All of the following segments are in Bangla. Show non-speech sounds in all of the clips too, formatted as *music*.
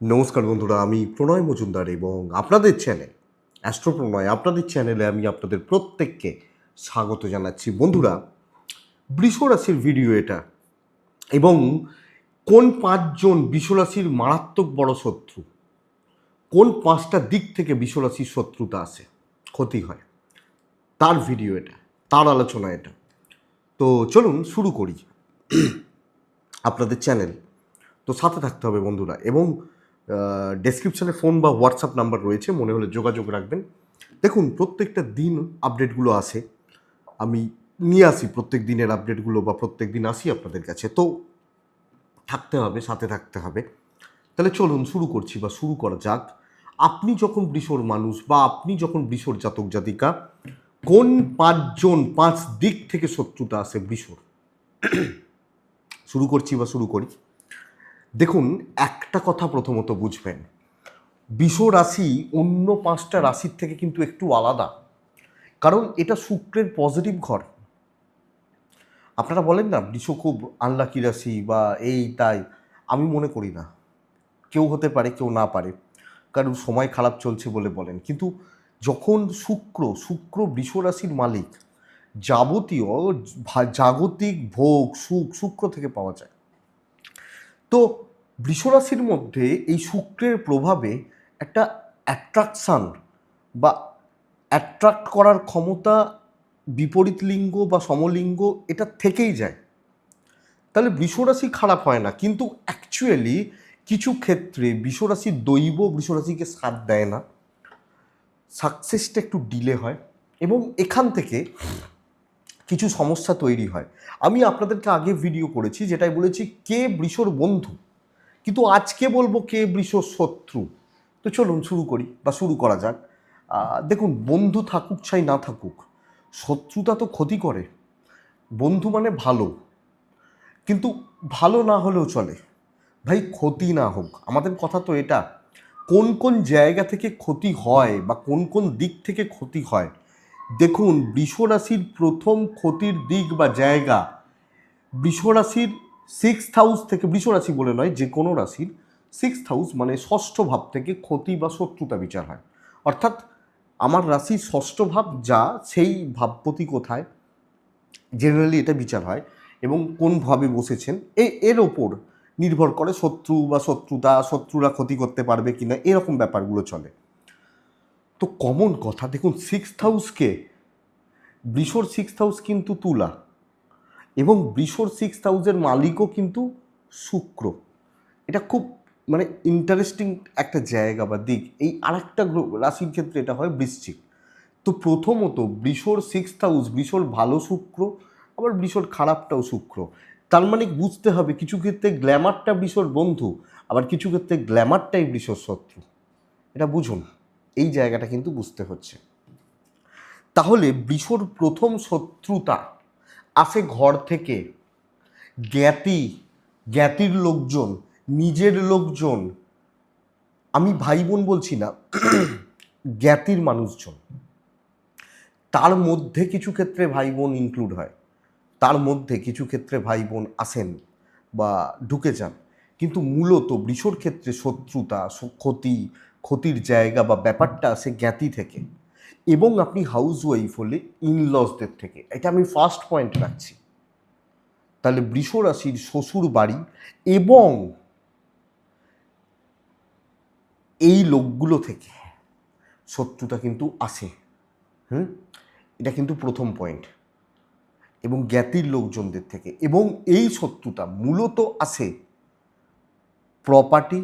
নমস্কার বন্ধুরা, আমি প্রণয় মজুমদার এবং আপনাদের চ্যানেল অ্যাস্ট্রো প্রণয় আপনাদের চ্যানেলে আমি আপনাদের প্রত্যেককে স্বাগত জানাচ্ছি। বন্ধুরা, বৃষ রাশির ভিডিও এটা এবং কোন পাঁচজন বিশ্বরাশির মারাত্মক বড় শত্রু? কোন পাঁচটা দিক থেকে বিশ্বরাশির শত্রুতা আসে ক্ষতি হয়। তার ভিডিও এটা, তার আলোচনা এটা। তো চলুন শুরু করি। *clears throat* আপনাদের চ্যানেল তো সাথে থাকতে হবে বন্ধুরা এবং ডেসক্রিপশানে ফোন বা হোয়াটসঅ্যাপ নাম্বার রয়েছে, মনে হলে যোগাযোগ রাখবেন। দেখুন, প্রত্যেকটা দিন আপডেটগুলো আসে আমি নিয়ে আসি, প্রত্যেক দিনের আপডেটগুলো বা প্রত্যেক দিন আসি আপনাদের কাছে। তো থাকতে হবে, সাথে থাকতে হবে। তাহলে চলুন, শুরু করছি বা শুরু করা যাক। আপনি যখন বৃষর মানুষ বা আপনি যখন বৃষর জাতক জাতিকা, কোন পাঁচজন, পাঁচ দিক থেকে শত্রুতা আসে বৃষর? শুরু করছি বা শুরু করি। দেখুন, একটা কথা প্রথমত বুঝবেন। বিষ রাশি অন্য পাঁচটা রাশির থেকে কিন্তু একটু আলাদা। কারণ এটা শুক্রের পজিটিভ ঘর। আপনারা বলেন না, বৃষ খুব আনলাকি রাশি বা এই তাই। আমি মনে করি না। কেউ হতে পারে, কেউ না পারে। কারণ সময় খারাপ চলছে বলে বলেন। কিন্তু যখন শুক্র শুক্র বৃষ রাশির মালিক, যাবতীয় জাগতিক ভোগ, সুখ, শুক্র থেকে পাওয়া যায়। তো বৃষরাশির মধ্যে এই শুক্রের প্রভাবে একটা অ্যাট্রাকশান বা অ্যাট্রাক্ট করার ক্ষমতা বিপরীত লিঙ্গ বা সমলিঙ্গ এটা থেকেই যায়। তাহলে বৃষরাশি খারাপ হয় না, কিন্তু অ্যাকচুয়ালি কিছু ক্ষেত্রে বৃষরাশির দৈব বৃষরাশিকে সাথ দেয় না। সাকসেসটা একটু ডিলে হয় এবং এখান থেকে কিছু সমস্যা তৈরি হয়। আমি আপনাদেরকে আগে ভিডিও করেছি যেটাই বলেছি কে বৃষর বন্ধু? কিন্তু আজকে বলব কে বৃষর শত্রু। তো চলুন শুরু করি বা শুরু করা যাক। দেখুন, বন্ধু থাকুক চাই না থাকুক, শত্রুতা তো ক্ষতি করে। বন্ধু মানে ভালো। কিন্তু ভালো না হলেও চলে। ভাই, ক্ষতি না হোক। আমাদের কথা তো এটা। কোন কোন জায়গা থেকে ক্ষতি হয় বা কোন কোন দিক থেকে ক্ষতি হয় দেখুন, বৃষরাশির প্রথম ক্ষতির দিক বা জায়গা বৃষরাশির সিক্স হাউস থেকে, বৃষরাশি বলে নয়, যে কোনো রাশির সিক্স হাউস মানে ষষ্ঠ ভাব থেকে ক্ষতি বা শত্রুতা বিচার হয়। অর্থাৎ আমার রাশির ষষ্ঠ ভাব, যা সেই ভাবপতি কোথায়? জেনারেলি এটা বিচার হয় এবং কোন ভাবে বসেছেন? এই এর ওপর নির্ভর করে শত্রু বা শত্রুতা, শত্রুরা ক্ষতি করতে পারবে কিনা, এরকম ব্যাপারগুলো চলে। তো কমন কথা, দেখুন সিক্স হাউসকে বৃষর সিক্স হাউস কিন্তু তুলা এবং বৃষর সিক্স হাউসের মালিকও কিন্তু শুক্র। এটা খুব মানে ইন্টারেস্টিং একটা জায়গা বা দিক। এই আরেকটা রাশির ক্ষেত্রে এটা হয় বৃশ্চিক। তো প্রথমত বৃষর সিক্স হাউস বৃষর ভালো শুক্র, আবার বৃষর খারাপটাও শুক্র। তার মানে বুঝতে হবে, কিছু ক্ষেত্রে গ্ল্যামারটা বৃষর বন্ধু, আবার কিছু ক্ষেত্রে গ্ল্যামারটাই বৃষর শত্রু। এটা বুঝুন। এই জায়গাটা কিন্তু বুঝতে হচ্ছে। তাহলে বৃষর প্রথম শত্রুতা আসে ঘর থেকে। জ্ঞাতি, জ্ঞাতির লোকজন, নিজের লোকজন। আমি ভাই বোন বলছি না, *clears throat* জ্ঞাতির মানুষজন। তার মধ্যে কিছু ক্ষেত্রে ভাই বোন ইনক্লুড হয়। তার মধ্যে কিছু ক্ষেত্রে ভাই বোন আসেন বা ঢুকে যান। কিন্তু মূলত বৃষর ক্ষেত্রে শত্রুতা ক্ষতি ক্ষতির জায়গা বা ব্যাপারটা আসে জ্ঞাতি থেকে এবং আপনি হাউস ওয়াইফ হলে ইনলসদের থেকে। এটা আমি ফার্স্ট পয়েন্ট রাখছি। তাহলে বৃষ রাশির শ্বশুর বাড়ি এবং এই লোকগুলো থেকে শত্রুতা কিন্তু আসে হুম? এটা কিন্তু প্রথম পয়েন্ট এবং জ্ঞাতির লোকজনদের থেকে। এবং এই শত্রুতা মূলত আসে প্রপার্টি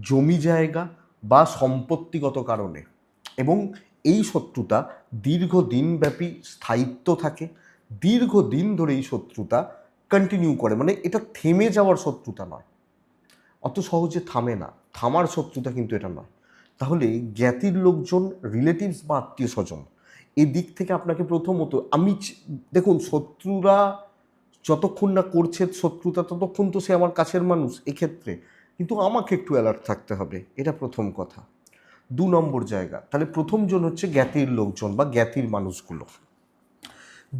জমি জায়গা বা সম্পত্তিগত কারণে। এবং এই শত্রুতা দীর্ঘদিনব্যাপী স্থায়িত্ব থাকে। দীর্ঘদিন ধরে এই শত্রুতা কন্টিনিউ করে। মানে এটা থেমে যাওয়ার শত্রুতা নয়। অত সহজে থামে না। থামার শত্রুতা কিন্তু এটা নয়। তাহলে জ্ঞাতির লোকজন রিলেটিভস বা আত্মীয় স্বজন এই দিক থেকে আপনাকে প্রথমত আমি দেখুন, শত্রুরা যতক্ষণ না করছে শত্রুতা, ততক্ষণ তো সে আমার কাছের মানুষ। এক্ষেত্রে কিন্তু আমাকে একটু অ্যালার্ট থাকতে হবে, এটা প্রথম কথা। দু নম্বর জায়গা, তাহলে প্রথমজন হচ্ছে জ্ঞাতির লোকজন বা জ্ঞাতির মানুষগুলো।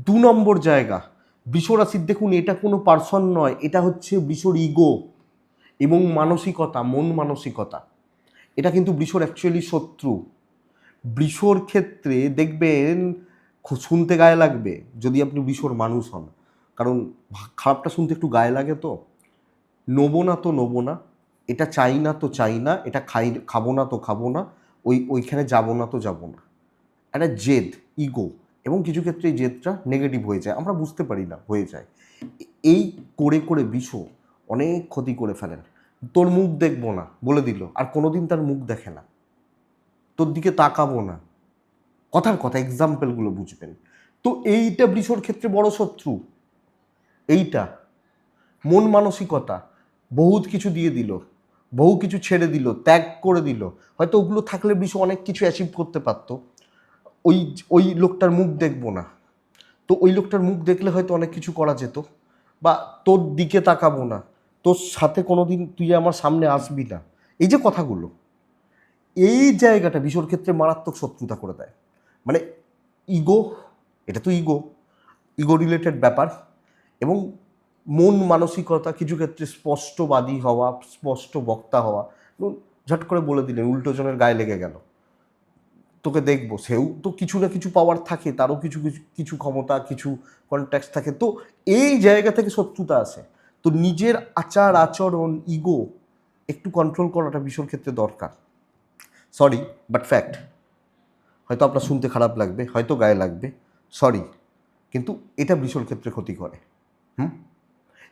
দু নম্বর জায়গা বৃষরাশির দেখুন, এটা কোনো পার্সন নয়, এটা হচ্ছে বৃষর ইগো এবং মানসিকতা, মন মানসিকতা। এটা কিন্তু বৃষর অ্যাকচুয়ালি শত্রু। বৃষর ক্ষেত্রে দেখবেন শুনতে গায়ে লাগবে, যদি আপনি বৃষর মানুষ হন। কারণ খারাপটা শুনতে একটু গায়ে লাগে তো। নোবো না তো নোবো না। এটা চাই না তো চাই না, এটা খাই, খাব না তো খাব না, ওই, ওইখানে যাব না তো যাব না। একটা জেদ ইগো এবং কিছু ক্ষেত্রে এই জেদটা নেগেটিভ হয়ে যায়, আমরা বুঝতে পারি না, হয়ে যায়। এই করে করে বিষ অনেক ক্ষতি করে ফেলেন। তোর মুখ দেখব না, বলে দিল, আর কোনোদিন তার মুখ দেখে না। তোর দিকে তাকাবো না। কথার কথা এক্সাম্পলগুলো বুঝবেন। তো এইটা বৃষর ক্ষেত্রে বড় শত্রু। এইটা, মন মানসিকতা, বহুত কিছু দিয়ে দিল। বহু কিছু ছেড়ে দিল, ত্যাগ করে দিল। হয়তো ওগুলো থাকলে বৃষ অনেক কিছু অ্যাচিভ করতে পারতো। ওই ওই লোকটার মুখ দেখব না। তো ওই লোকটার মুখ দেখলে হয়তো অনেক কিছু করা যেত। বা তোর দিকে তাকাবো না। তোর সাথে কোনোদিন তুই আমার সামনে আসবি না। এই যে কথাগুলো, এই জায়গাটা বিশ্বর ক্ষেত্রে মারাত্মক শত্রুতা করে দেয়। মানে ইগো এটা তো ইগো ইগো রিলেটেড ব্যাপার। এবং মন মানসিকতা কিছু ক্ষেত্রে স্পষ্টবাদী হওয়া, স্পষ্ট বক্তা হওয়া। ঝট করে বলে দিলেন, উল্টো জনের গায়ে লেগে গেল। তোকে দেখব, সেও তো কিছু না কিছু পাওয়ার থাকে, তারও কিছু কিছু কিছু ক্ষমতা, কিছু কন্ট্যাক্ট থাকে। তো এই জায়গা থেকে শত্রুতা আসে তো নিজের আচার, আচরণ ইগো একটু কন্ট্রোল করাটা ভীষণ ক্ষেত্রে দরকার। সরি বাট ফ্যাক্ট হয়তো আপনার শুনতে খারাপ লাগবে, হয়তো গায়ে লাগবে। সরি কিন্তু এটা ভীষণ ক্ষেত্রে ক্ষতি করে। হুম?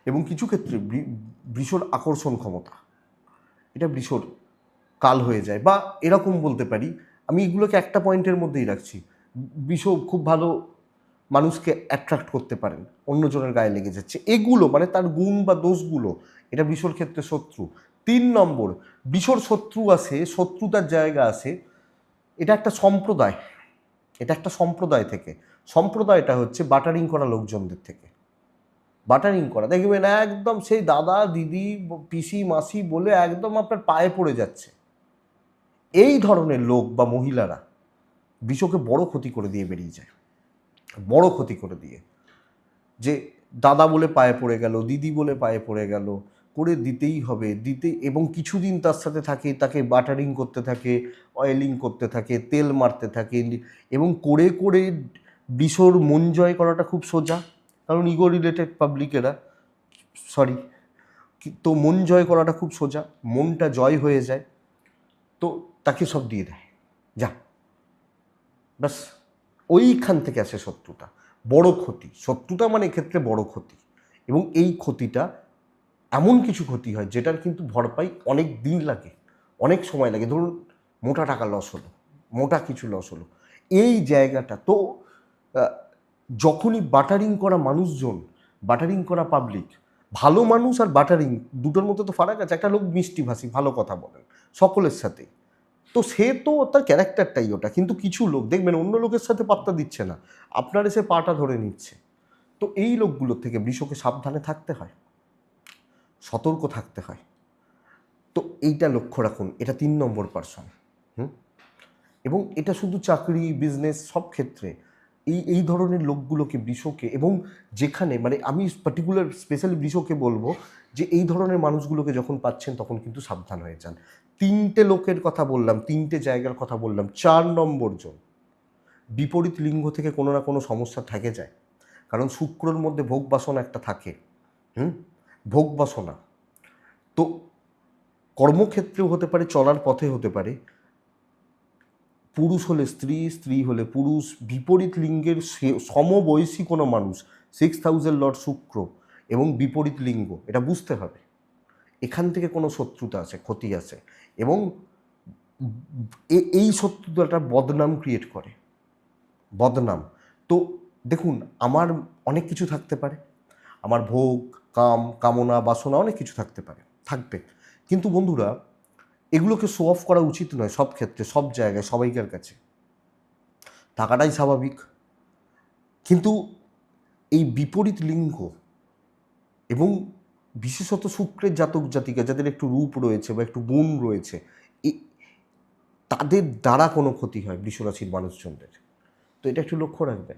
এবং কিছু ক্ষেত্রে বৃষর আকর্ষণ ক্ষমতা। এটা বৃষর কাল হয়ে যায় বা এরকম বলতে পারি। আমি এগুলোকে একটা পয়েন্টের মধ্যেই রাখছি। বিষ খুব ভালো মানুষকে অ্যাট্রাক্ট করতে পারেন। অন্যজনের গায়ে লেগে যাচ্ছে। এগুলো মানে তার গুণ বা দোষগুলো, এটা বিশ্বর ক্ষেত্রে শত্রু। তিন নম্বর বিশ্বর শত্রু আছে, শত্রুতার জায়গা আছে। এটা একটা সম্প্রদায়। এটা একটা সম্প্রদায় থেকে। সম্প্রদায়টা হচ্ছে বাটারিং করা লোকজনদের থেকে। বাটারিং করা। দেখবেন একদম সেই দাদা, দিদি, পিসি, মাসি বলে একদম আপনার পায়ে পড়ে যাচ্ছে। এই ধরনের লোক বা মহিলারা বিশ্বকে বড় ক্ষতি করে দিয়ে বেরিয়ে যায়। বড় ক্ষতি করে দিয়ে। যে দাদা বলে পায়ে পড়ে গেল, দিদি বলে পায়ে পড়ে গেল, করে দিতেই হবে, দিতে এবং কিছুদিন তার সাথে থাকে, তাকে বাটারিং করতে থাকে, অয়েলিং করতে থাকে, তেল মারতে থাকে, এবং করে করে বিশ্বর মন জয় করাটা খুব সোজা। কারণ ইগো রিলেটেড পাবলিকেরা সরি তো মন জয় করাটা খুব সোজা, মনটা জয় হয়ে যায়, তো তাকে সব দিয়ে দেয়। যা, ব্যাস, ওইখান থেকে আসে শত্রুতা, বড় ক্ষতি। শত্রুতা মানে এক্ষেত্রে বড় ক্ষতি। এবং এই ক্ষতিটা এমন কিছু ক্ষতি হয়, যেটার কিন্তু ভরপাই অনেক দিন লাগে, অনেক সময় লাগে। ধরুন, মোটা টাকা লস হলো, মোটা কিছু লস হলো। এই জায়গাটা, তো যখনই বাটারিং করা মানুষজন, বাটারিং করা পাবলিক ভালো মানুষ আর বাটারিং দুটোর মধ্যে তো ফারাক আছে। একটা লোক মিষ্টি ভাষী, ভালো কথা বলেন, সকলের সাথে। তো সে তো তার ক্যারেক্টারটাই ওটা, কিন্তু কিছু লোক, দেখবেন অন্য লোকের সাথে পাত্তা দিচ্ছে না। আপনার এসে পাটা ধরে নিচ্ছে। তো এই লোকগুলোর থেকে বৃষকে সাবধানে থাকতে হয়। সতর্ক থাকতে হয়। তো এইটা লক্ষ্য রাখুন, এটা তিন নম্বর পার্সন হুম? এবং এটা শুধু চাকরি বিজনেস সব ক্ষেত্রে এই এই ধরনের লোকগুলোকে বৃষকে এবং যেখানে মানে আমি পার্টিকুলার স্পেশালি বৃষকে বলব যে এই ধরনের মানুষগুলোকে যখন পাচ্ছেন তখন কিন্তু সাবধান হয়ে যান। তিনটে লোকের কথা বললাম, তিনটে জায়গার কথা বললাম, চার নম্বর জন। বিপরীত লিঙ্গ থেকে কোনো না কোনো সমস্যা থেকে যায়। কারণ শুক্রর মধ্যে ভোগ বাসনা একটা থাকে, হুম? ভোগ বাসনা। তো কর্মক্ষেত্রেও হতে পারে, চলার পথে হতে পারে পুরুষ হলে স্ত্রী স্ত্রী হলে পুরুষ, বিপরীত লিঙ্গের সমবয়সী কোনো মানুষ সিক্স থাউজেন্ড লর্ড শুক্র এবং বিপরীত লিঙ্গ, এটা বুঝতে হবে। এখান থেকে কোনো শত্রুতা আছে, ক্ষতি আছে এবং এই শত্রুতাটা বদনাম ক্রিয়েট করে। বদনাম। তো দেখুন, আমার অনেক কিছু থাকতে পারে। আমার ভোগ, কাম, কামনা, বাসনা অনেক কিছু থাকতে পারে, থাকবে। কিন্তু বন্ধুরা এগুলোকে শো অফ করা উচিত নয় সব ক্ষেত্রে, সব জায়গায়, সবাইকার কাছে। থাকাটাই স্বাভাবিক। কিন্তু এই বিপরীত লিঙ্গ এবং বিশেষত শুক্রের জাতক জাতিকা, যাদের একটু রূপ রয়েছে বা একটু গুণ রয়েছে তাদের দ্বারা কোনো ক্ষতি হয় বৃষরাশির মানুষজনদের। তো এটা একটু লক্ষ্য রাখবেন।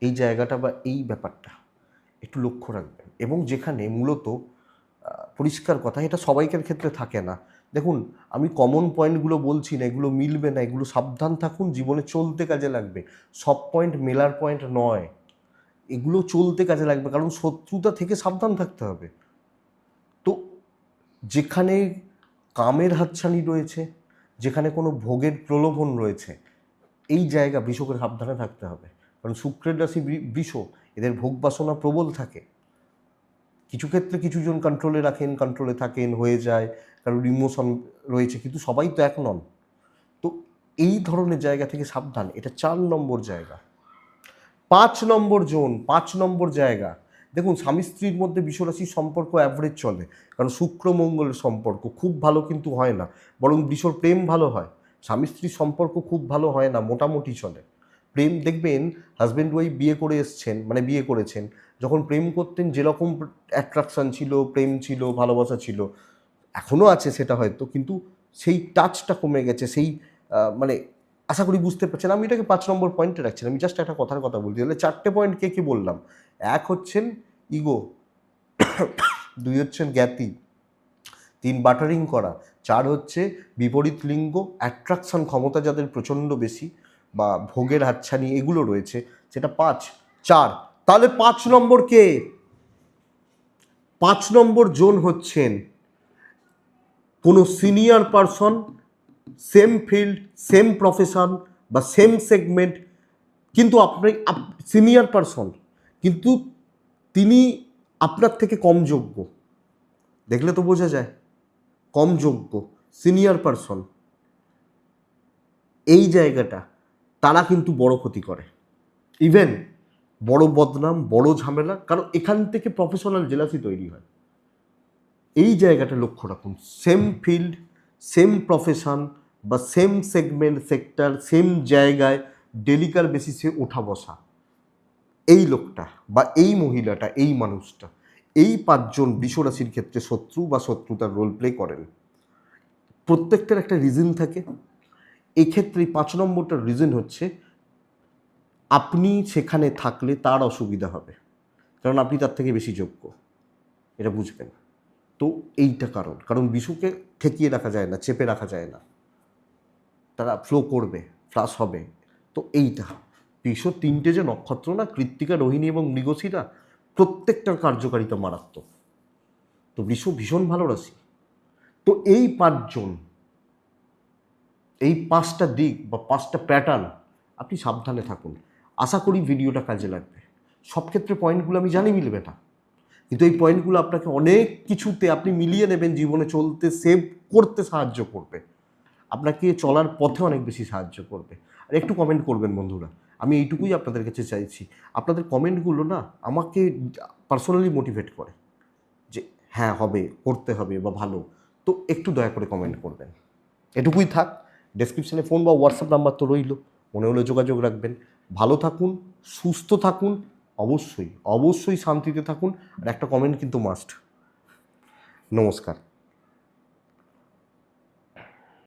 এই জায়গাটা বা এই ব্যাপারটা একটু লক্ষ্য রাখবেন। এবং যেখানে মূলত পরিষ্কার কথা, এটা সবাইকার ক্ষেত্রে থাকে না। দেখুন, আমি কমন পয়েন্টগুলো বলছি না, এগুলো মিলবে না, এগুলো সাবধান থাকুন, জীবনে চলতে কাজে লাগবে। সব পয়েন্ট মেলার পয়েন্ট নয়। এগুলো চলতে কাজে লাগবে, কারণ শত্রুতা থেকে সাবধান থাকতে হবে। তো যেখানে কামের হাতছানি রয়েছে, যেখানে কোনো ভোগের প্রলোভন রয়েছে, এই জায়গা বৃষকের সাবধানে থাকতে হবে। কারণ শুক্রের রাশি বৃষ, এদের ভোগ বাসনা প্রবল থাকে। কিছু ক্ষেত্রে কিছুজন কন্ট্রোলে রাখেন কন্ট্রোলে থাকেন, হয়ে যায়। কারোর ইমোশন রয়েছে, কিন্তু সবাই তো এক নন। তো এই ধরনের জায়গা থেকে সাবধান, এটা চার নম্বর জায়গা। পাঁচ নম্বর জোন, পাঁচ নম্বর জায়গা। দেখুন, স্বামী স্ত্রীর মধ্যে বিশ্বরাশির সম্পর্ক অ্যাভারেজ চলে, কারণ শুক্র মঙ্গলের সম্পর্ক খুব ভালো কিন্তু হয় না, বরং বিশ্বর প্রেম ভালো হয়। স্বামী স্ত্রীর সম্পর্ক খুব ভালো হয় না, মোটামুটি চলে। প্রেম, দেখবেন হাজব্যান্ড ওয়াইফ বিয়ে করে এসছেন মানে বিয়ে করেছেন, যখন প্রেম করতেন যেরকম অ্যাট্রাকশান ছিল, প্রেম ছিল, ভালোবাসা ছিল এখনও আছে সেটা হয়তো, কিন্তু সেই টাচটা কমে গেছে, সেই মানে আশা করি বুঝতে পারছেন। আমি এটাকে পাঁচ নম্বর পয়েন্টে রাখছি আমি জাস্ট একটা কথার কথা বলছি। তাহলে চারটে পয়েন্ট কে কি বললাম? এক হচ্ছেন ইগো দুই হচ্ছেন জ্ঞাতি, তিন বাটারিং করা, চার হচ্ছে বিপরীত লিঙ্গ অ্যাট্রাকশন ক্ষমতা যাদের প্রচণ্ড বেশি বা ভোগের হাতছানি এগুলো রয়েছে, সেটা পাঁচ, চার। তাহলে পাঁচ নম্বর কে? পাঁচ নম্বর জোন হচ্ছেন কোনো senior person same field same profession বা সেম সেগমেন্ট কিন্তু আপনি সিনিয়র পারসন কিন্তু তিনি আপনার থেকে কম যোগ্য। দেখলে তো বোঝা যায়, কম যোগ্য সিনিয়র পারসন এই জায়গাটা, তারা কিন্তু বড় ক্ষতি করে। ইভেন বড় বদনাম, বড় ঝামেলা, কারণ এখান থেকে প্রফেশনাল জেলাসি তৈরি হয়। এই জায়গাটা লক্ষ্য রাখুন। সেম ফিল্ড সেম প্রফেশন বা সেম সেগমেন্ট সেক্টর সেম জায়গায় ডেলিকার বেসিসে ওঠা বসা। এই লোকটা বা এই মহিলাটা, এই মানুষটা, এই পাঁচজন বিশ্বরাশির ক্ষেত্রে শত্রু বা শত্রুতার রোল প্লে করেন। প্রত্যেকটার একটা রিজন থাকে। এক্ষেত্রে পাঁচ নম্বরটার রিজন হচ্ছে, আপনি সেখানে থাকলে তার অসুবিধা হবে। কারণ আপনি তার থেকে বেশি যোগ্য। এটা বুঝবেন। তো এইটা কারণ। কারণ বিশুকে ঠেকিয়ে রাখা যায় না, চেপে রাখা যায় না। তারা ফ্লো করবে ফ্লাস হবে। তো এইটা। বিশ তিনটে যে নক্ষত্র না, কৃত্তিকা, রোহিণী এবং মৃগশিরা, প্রত্যেকটার কার্যকারিতা মারাত্মক। তো বৃষ ভীষণ ভালো রাশি। তো এই পাঁচজন, এই পাঁচটা দিক বা পাঁচটা প্যাটার্ন আপনি সাবধানে থাকুন। আশা করি ভিডিওটা কাজে লাগবে। সব ক্ষেত্রে পয়েন্টগুলো আমি জানি মিলবে না। কিন্তু এই পয়েন্টগুলো আপনাকে অনেক কিছুতে আপনি মিলিয়ে নেবেন জীবনে চলতে সেভ করতে সাহায্য করবে। আপনাকে চলার পথে অনেক বেশি সাহায্য করবে। আর একটু কমেন্ট করবেন বন্ধুরা, আমি এইটুকুই আপনাদের কাছে চাইছি। আপনাদের কমেন্টগুলো না আমাকে পার্সোনালি মোটিভেট করে যে হ্যাঁ হবে, করতে হবে বা ভালো। তো একটু দয়া করে কমেন্ট করবেন। এটুকুই থাক ডেসক্রিপশানে ফোন বা হোয়াটসঅ্যাপ নাম্বার তো রইল। মনে হলে যোগাযোগ রাখবেন। ভালো থাকুন, সুস্থ থাকুন অবশ্যই অবশ্যই শান্তিতে থাকুন আর একটা কমেন্ট কিন্তু মাস্ট নমস্কার।